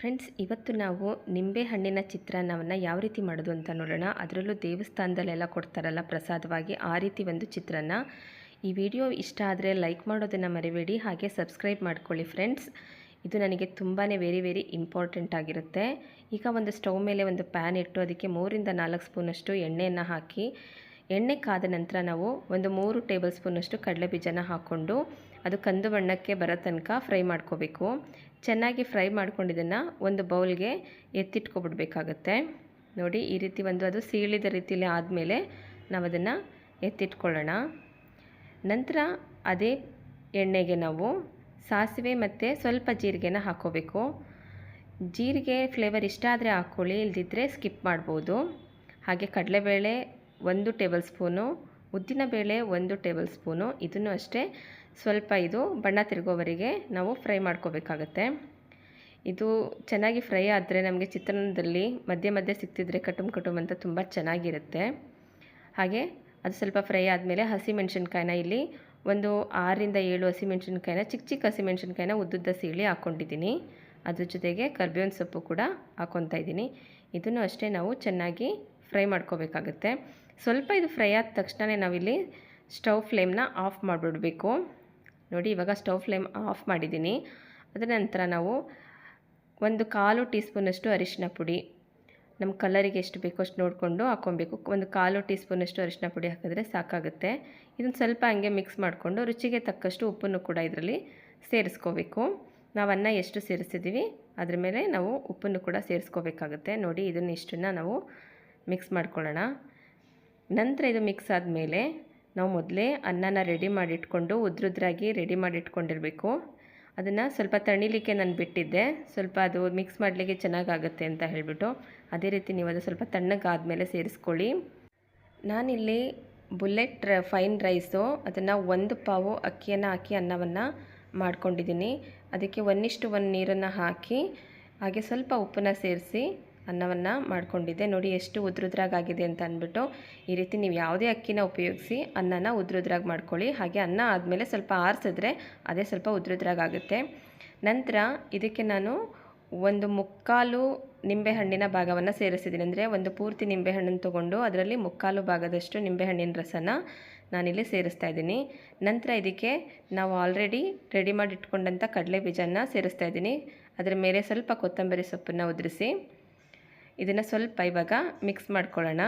Friends, ಇವತ್ತು ನಾವು ನಿಂಬೆ ಹಣ್ಣಿನ ಚಿತ್ರಾನ್ನವನ್ನು ಯಾವ ರೀತಿ ಮಾಡೋದು ಅಂತ ನೋಡೋಣ. ಅದರಲ್ಲೂ ದೇವಸ್ಥಾನದಲ್ಲೆಲ್ಲ ಕೊಡ್ತಾರಲ್ಲ ಪ್ರಸಾದವಾಗಿ ಆ ರೀತಿ ಒಂದು ಚಿತ್ರಾನ್ನ. ಈ ವಿಡಿಯೋ ಇಷ್ಟ ಆದರೆ ಲೈಕ್ ಮಾಡೋದನ್ನು ಮರಿಬೇಡಿ, ಹಾಗೆ ಸಬ್ಸ್ಕ್ರೈಬ್ ಮಾಡ್ಕೊಳ್ಳಿ ಫ್ರೆಂಡ್ಸ್. ಇದು ನನಗೆ ತುಂಬಾ ವೆರಿ ವೆರಿ ಇಂಪಾರ್ಟೆಂಟ್ ಆಗಿರುತ್ತೆ. ಈಗ ಒಂದು ಸ್ಟವ್ ಮೇಲೆ ಒಂದು ಪ್ಯಾನ್ ಇಟ್ಟು ಅದಕ್ಕೆ ಮೂರಿಂದ ನಾಲ್ಕು ಸ್ಪೂನಷ್ಟು ಎಣ್ಣೆಯನ್ನು ಹಾಕಿ ಎಣ್ಣೆ ಕಾದ ನಂತರ ನಾವು ಒಂದು ಮೂರು ಟೇಬಲ್ ಸ್ಪೂನಷ್ಟು ಕಡಲೆ ಬೀಜನ ಹಾಕ್ಕೊಂಡು ಅದು ಕಂದು ಬಣ್ಣಕ್ಕೆ ಬರೋ ತನಕ ಫ್ರೈ ಮಾಡ್ಕೋಬೇಕು. ಚೆನ್ನಾಗಿ ಫ್ರೈ ಮಾಡ್ಕೊಂಡಿದ್ದನ್ನು ಒಂದು ಬೌಲ್ಗೆ ಎತ್ತಿಟ್ಕೊಬಿಡ್ಬೇಕಾಗತ್ತೆ. ನೋಡಿ, ಈ ರೀತಿ ಒಂದು ಅದು ಸೀಳಿದ ರೀತಿಯಲ್ಲಿ ಆದಮೇಲೆ ನಾವು ಅದನ್ನು ಎತ್ತಿಟ್ಕೊಳ್ಳೋಣ. ನಂತರ ಅದೇ ಎಣ್ಣೆಗೆ ನಾವು ಸಾಸಿವೆ ಮತ್ತು ಸ್ವಲ್ಪ ಜೀರಿಗೆನ ಹಾಕ್ಕೋಬೇಕು ಜೀರಿಗೆ ಫ್ಲೇವರ್ ಇಷ್ಟ ಆದರೆ ಹಾಕ್ಕೊಳ್ಳಿ ಇಲ್ದಿದ್ದರೆ ಸ್ಕಿಪ್ ಮಾಡ್ಬೋದು. ಹಾಗೆ ಕಡಲೆಬೇಳೆ ಒಂದು ಟೇಬಲ್ ಸ್ಪೂನು ಉದ್ದಿನಬೇಳೆ ಒಂದು ಟೇಬಲ್ ಸ್ಪೂನು, ಇದನ್ನು ಅಷ್ಟೇ ಸ್ವಲ್ಪ ಇದು ಬಣ್ಣ ತಿರುಗೋವರೆಗೆ ನಾವು ಫ್ರೈ ಮಾಡ್ಕೋಬೇಕಾಗತ್ತೆ. ಇದು ಚೆನ್ನಾಗಿ ಫ್ರೈ ಆದರೆ ನಮಗೆ ಚಿತ್ರಾನ್ನದಲ್ಲಿ ಮಧ್ಯೆ ಮಧ್ಯೆ ಸಿಕ್ತಿದ್ರೆ ಕಟುಮ್ ಕಟುಮ್ ಅಂತ ತುಂಬ ಚೆನ್ನಾಗಿರುತ್ತೆ. ಹಾಗೆ ಅದು ಸ್ವಲ್ಪ ಫ್ರೈ ಆದಮೇಲೆ ಹಸಿಮೆಣ್ಸಿನ್ಕಾಯಿನ ಇಲ್ಲಿ ಒಂದು ಆರರಿಂದ ಏಳು ಹಸಿಮೆಣ್ಸಿನ್ಕಾಯಿನ ಚಿಕ್ಕ ಚಿಕ್ಕ ಹಸಿಮೆಣ್ಸಿನ್ಕಾಯಿನ ಉದ್ದುದ್ದ ಸೀಳಿ ಹಾಕ್ಕೊಂಡಿದ್ದೀನಿ ಅದ್ರ ಜೊತೆಗೆ ಕರ್ಬೇವಿನ ಸೊಪ್ಪು ಕೂಡ ಹಾಕ್ಕೊತಾ ಇದ್ದೀನಿ. ಇದನ್ನು ಅಷ್ಟೇ ನಾವು ಚೆನ್ನಾಗಿ ಫ್ರೈ ಮಾಡ್ಕೋಬೇಕಾಗುತ್ತೆ. ಸ್ವಲ್ಪ ಇದು ಫ್ರೈ ಆದ ತಕ್ಷಣವೇ ನಾವಿಲ್ಲಿ ಸ್ಟವ್ ಫ್ಲೇಮ್ನ ಆಫ್ ಮಾಡಿಬಿಡಬೇಕು. ನೋಡಿ, ಇವಾಗ ಸ್ಟವ್ ಫ್ಲೇಮ್ ಆಫ್ ಮಾಡಿದ್ದೀನಿ. ಅದರ ನಂತರ ನಾವು ಒಂದು ಕಾಲು ಟೀ ಸ್ಪೂನಷ್ಟು ಅರಿಶಿನ ಪುಡಿ, ನಮ್ಮ ಕಲರಿಗೆ ಎಷ್ಟು ಬೇಕೋ ಅಷ್ಟು ನೋಡಿಕೊಂಡು ಹಾಕ್ಕೊಬೇಕು. ಒಂದು ಕಾಲು ಟೀ ಸ್ಪೂನಷ್ಟು ಅರಿಶಿನ ಪುಡಿ ಹಾಕಿದ್ರೆ ಸಾಕಾಗುತ್ತೆ. ಇದನ್ನು ಸ್ವಲ್ಪ ಹಂಗೆ ಮಿಕ್ಸ್ ಮಾಡಿಕೊಂಡು ರುಚಿಗೆ ತಕ್ಕಷ್ಟು ಉಪ್ಪನ್ನು ಕೂಡ ಇದರಲ್ಲಿ ಸೇರಿಸ್ಕೋಬೇಕು. ನಾವು ಅನ್ನ ಎಷ್ಟು ಸೇರಿಸಿದ್ದೀವಿ, ಅದ್ರ ಮೇಲೆ ನಾವು ಉಪ್ಪನ್ನು ಕೂಡ ಸೇರಿಸ್ಕೋಬೇಕಾಗುತ್ತೆ. ನೋಡಿ, ಇದನ್ನು ಇಷ್ಟನ್ನು ನಾವು ಮಿಕ್ಸ್ ಮಾಡ್ಕೊಳ್ಳೋಣ. ನಂತರ ಇದು ಮಿಕ್ಸ್ ಆದಮೇಲೆ ನಾವು ಮೊದಲೇ ಅನ್ನನ ರೆಡಿ ಮಾಡಿಟ್ಕೊಂಡು ಉದ್ರುದ್ರಾಗಿ ರೆಡಿ ಮಾಡಿಟ್ಕೊಂಡಿರಬೇಕು. ಅದನ್ನು ಸ್ವಲ್ಪ ತಣಿಲಿಕ್ಕೆ ನಾನು ಬಿಟ್ಟಿದ್ದೆ. ಸ್ವಲ್ಪ ಅದು ಮಿಕ್ಸ್ ಮಾಡಲಿಕ್ಕೆ ಚೆನ್ನಾಗಾಗುತ್ತೆ ಅಂತ ಹೇಳಿಬಿಟ್ಟು ಅದೇ ರೀತಿ ನೀವು ಅದು ಸ್ವಲ್ಪ ತಣ್ಣಗಾದಮೇಲೆ ಸೇರಿಸ್ಕೊಳ್ಳಿ. ನಾನಿಲ್ಲಿ ಬುಲೆಟ್ ಫೈನ್ ರೈಸು ಅದನ್ನು ಒಂದು ಪಾವು ಅಕ್ಕಿಯನ್ನು ಹಾಕಿ ಅನ್ನವನ್ನು ಮಾಡ್ಕೊಂಡಿದ್ದೀನಿ. ಅದಕ್ಕೆ ಒಂದಿಷ್ಟು ಒಂದು ನೀರನ್ನು ಹಾಕಿ ಹಾಗೆ ಸ್ವಲ್ಪ ಉಪ್ಪನ್ನು ಸೇರಿಸಿ ಅನ್ನವನ್ನು ಮಾಡ್ಕೊಂಡಿದ್ದೆ. ನೋಡಿ ಎಷ್ಟು ಉದ್ರುದ್ರಾಗಿದೆ ಅಂತ ಅಂದ್ಬಿಟ್ಟು, ಈ ರೀತಿ ನೀವು ಯಾವುದೇ ಅಕ್ಕಿನ ಉಪಯೋಗಿಸಿ ಅನ್ನನ ಉದ್ರುದ್ರಾಗಿ ಮಾಡ್ಕೊಳ್ಳಿ. ಹಾಗೆ ಅನ್ನ ಆದಮೇಲೆ ಸ್ವಲ್ಪ ಆರಿಸಿದ್ರೆ ಅದೇ ಸ್ವಲ್ಪ ಉದ್ರುದ್ರಾಗುತ್ತೆ ನಂತರ ಇದಕ್ಕೆ ನಾನು ಒಂದು ಮುಕ್ಕಾಲು ನಿಂಬೆಹಣ್ಣಿನ ಭಾಗವನ್ನು ಸೇರಿಸಿದ್ದೀನಿ. ಅಂದರೆ ಒಂದು ಪೂರ್ತಿ ನಿಂಬೆಹಣ್ಣನ್ನು ತೊಗೊಂಡು ಅದರಲ್ಲಿ ಮುಕ್ಕಾಲು ಭಾಗದಷ್ಟು ನಿಂಬೆಹಣ್ಣಿನ ರಸನ ನಾನಿಲ್ಲಿ ಸೇರಿಸ್ತಾ ಇದ್ದೀನಿ. ನಂತರ ಇದಕ್ಕೆ ನಾವು ಆಲ್ರೆಡಿ ರೆಡಿ ಮಾಡಿ ಇಟ್ಕೊಂಡಂಥ ಕಡಲೆ ಬೀಜನ ಸೇರಿಸ್ತಾ ಇದ್ದೀನಿ. ಅದರ ಮೇಲೆ ಸ್ವಲ್ಪ ಕೊತ್ತಂಬರಿ ಸೊಪ್ಪನ್ನು ಉದುರಿಸಿ. ಇದನ್ನು ಸ್ವಲ್ಪ ಇವಾಗ ಮಿಕ್ಸ್ ಮಾಡ್ಕೊಳ್ಳೋಣ.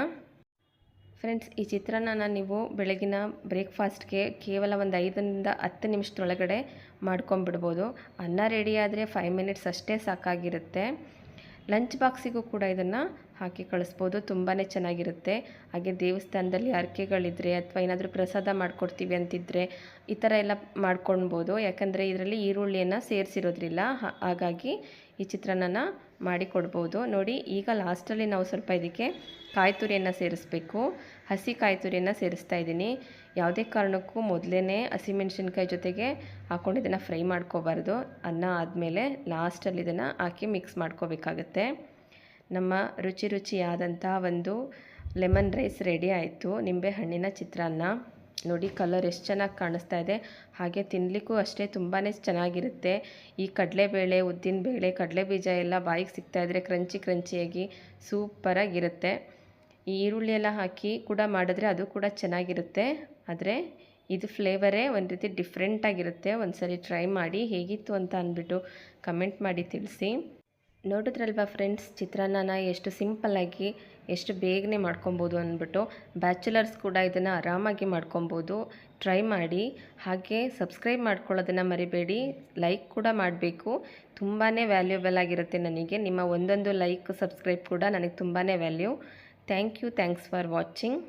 ಫ್ರೆಂಡ್ಸ್ ಈ ಚಿತ್ರಾನ್ನ ನೀವು ಬೆಳಗಿನ ಬ್ರೇಕ್ಫಾಸ್ಟ್ಗೆ ಕೇವಲ ಒಂದು ಐದರಿಂದ ಹತ್ತು ನಿಮಿಷದೊಳಗಡೆ ಮಾಡ್ಕೊಂಬಿಡ್ಬೋದು ಅನ್ನ ರೆಡಿ ಆದರೆ ಫೈವ್ ಮಿನಿಟ್ಸ್ ಅಷ್ಟೇ ಸಾಕಾಗಿರುತ್ತೆ. ಲಂಚ್ ಬಾಕ್ಸಿಗೂ ಕೂಡ ಇದನ್ನು ಹಾಕಿ ಕಳಿಸ್ಬೋದು ತುಂಬಾ ಚೆನ್ನಾಗಿರುತ್ತೆ. ಹಾಗೆ ದೇವಸ್ಥಾನದಲ್ಲಿ ಹರಕೆಗಳಿದ್ರೆ ಅಥವಾ ಏನಾದರೂ ಪ್ರಸಾದ ಮಾಡಿಕೊಡ್ತೀವಿ ಅಂತಿದ್ದರೆ ಈ ಥರ ಎಲ್ಲ ಮಾಡ್ಕೊಳ್ಬೋದು ಯಾಕಂದರೆ ಇದರಲ್ಲಿ ಈರುಳ್ಳಿಯನ್ನು ಸೇರಿಸಿರೋದ್ರಿಲ್ಲ ಹಾಗಾಗಿ ಈ ಚಿತ್ರಾನ್ನ ಮಾಡಿ ಕೊಡ್ಬೋದು. ನೋಡಿ, ಈಗ ಲಾಸ್ಟಲ್ಲಿ ನಾವು ಸ್ವಲ್ಪ ಇದಕ್ಕೆ ಕಾಯಿ ತುರಿಯನ್ನು ಸೇರಿಸ್ಬೇಕು. ಹಸಿ ಕಾಯಿ ತುರಿಯನ್ನು ಸೇರಿಸ್ತಾ ಇದ್ದೀನಿ. ಯಾವುದೇ ಕಾರಣಕ್ಕೂ ಮೊದಲೇ ಹಸಿಮೆಣ್ಸಿನ್ಕಾಯಿ ಜೊತೆಗೆ ಹಾಕ್ಕೊಂಡು ಇದನ್ನು ಫ್ರೈ ಮಾಡ್ಕೋಬಾರ್ದು. ಅನ್ನ ಆದಮೇಲೆ ಲಾಸ್ಟಲ್ಲಿ ಇದನ್ನು ಹಾಕಿ ಮಿಕ್ಸ್ ಮಾಡ್ಕೋಬೇಕಾಗತ್ತೆ. ನಮ್ಮ ರುಚಿ ರುಚಿಯಾದಂಥ ಒಂದು ಲೆಮನ್ ರೈಸ್ ರೆಡಿ ಆಯಿತು. ನಿಂಬೆಹಣ್ಣಿನ ಚಿತ್ರಾನ್ನ. ನೋಡಿ, ಕಲರ್ ಎಷ್ಟು ಚೆನ್ನಾಗಿ ಕಾಣಿಸ್ತಾ ಇದೆ. ಹಾಗೆ ತಿನ್ನಲಿಕ್ಕೂ ಅಷ್ಟೇ ತುಂಬಾ ಚೆನ್ನಾಗಿರುತ್ತೆ. ಈ ಕಡಲೆಬೇಳೆ ಉದ್ದಿನಬೇಳೆ ಕಡಲೆ ಬೀಜ ಎಲ್ಲ ಬಾಯಿಗೆ ಸಿಗ್ತಾಯಿದ್ರೆ ಕ್ರಂಚಿ ಕ್ರಂಚಿಯಾಗಿ ಸೂಪರಾಗಿರುತ್ತೆ ಈ ಈರುಳ್ಳಿ ಎಲ್ಲ ಹಾಕಿ ಕೂಡ ಮಾಡಿದ್ರೆ ಅದು ಕೂಡ ಚೆನ್ನಾಗಿರುತ್ತೆ. ಆದರೆ ಇದು ಫ್ಲೇವರೇ ಒಂದು ರೀತಿ ಡಿಫ್ರೆಂಟಾಗಿರುತ್ತೆ ಒಂದು ಸರಿ ಟ್ರೈ ಮಾಡಿ, ಹೇಗಿತ್ತು ಅಂತ ಅಂದ್ಬಿಟ್ಟು ಕಮೆಂಟ್ ಮಾಡಿ ತಿಳಿಸಿ. ನೋಡಿದ್ರಲ್ವಾ ಫ್ರೆಂಡ್ಸ್, ಚಿತ್ರಾನ್ನನ ಎಷ್ಟು ಸಿಂಪಲ್ಲಾಗಿ ಎಷ್ಟು ಬೇಗನೆ ಮಾಡ್ಕೊಬೋದು ಅಂದ್ಬಿಟ್ಟು ಬ್ಯಾಚುಲರ್ಸ್ ಕೂಡ ಇದನ್ನು ಆರಾಮಾಗಿ ಮಾಡ್ಕೊಬೋದು. ಟ್ರೈ ಮಾಡಿ. ಹಾಗೆ ಸಬ್ಸ್ಕ್ರೈಬ್ ಮಾಡ್ಕೊಳ್ಳೋದನ್ನು ಮರಿಬೇಡಿ. ಲೈಕ್ ಕೂಡ ಮಾಡಬೇಕು. ತುಂಬಾ ವ್ಯಾಲ್ಯೂಬಲ್ ಆಗಿರುತ್ತೆ ನನಗೆ. ನಿಮ್ಮ ಒಂದೊಂದು ಲೈಕ್ ಸಬ್ಸ್ಕ್ರೈಬ್ ಕೂಡ ನನಗೆ ತುಂಬಾ value thank you thanks for watching